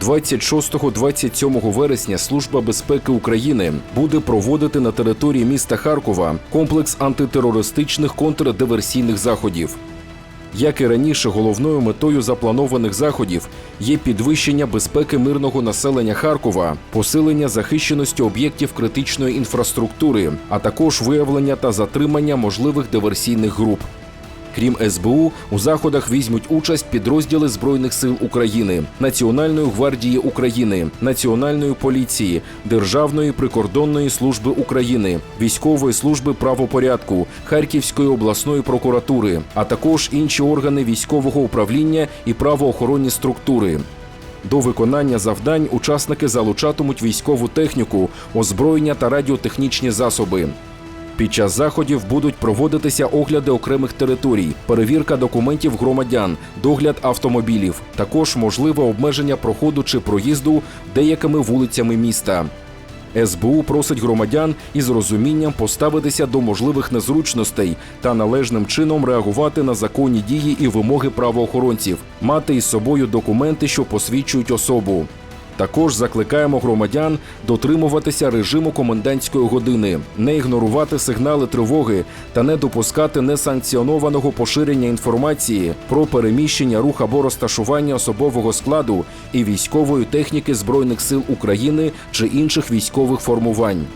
26-27 вересня Служба безпеки України буде проводити на території міста Харкова комплекс антитерористичних контрдиверсійних заходів. Як і раніше, головною метою запланованих заходів є підвищення безпеки мирного населення Харкова, посилення захищеності об'єктів критичної інфраструктури, а також виявлення та затримання можливих диверсійних груп. Крім СБУ, у заходах візьмуть участь підрозділи Збройних сил України, Національної гвардії України, Національної поліції, Державної прикордонної служби України, військової служби правопорядку, Харківської обласної прокуратури, а також інші органи військового управління і правоохоронні структури. До виконання завдань учасники залучатимуть військову техніку, озброєння та радіотехнічні засоби. Під час заходів будуть проводитися огляди окремих територій, перевірка документів громадян, догляд автомобілів, також можливе обмеження проходу чи проїзду деякими вулицями міста. СБУ просить громадян із розумінням поставитися до можливих незручностей та належним чином реагувати на законні дії і вимоги правоохоронців, мати із собою документи, що посвідчують особу. Також закликаємо громадян дотримуватися режиму комендантської години, не ігнорувати сигнали тривоги та не допускати несанкціонованого поширення інформації про переміщення, рух або розташування особового складу і військової техніки Збройних сил України чи інших військових формувань.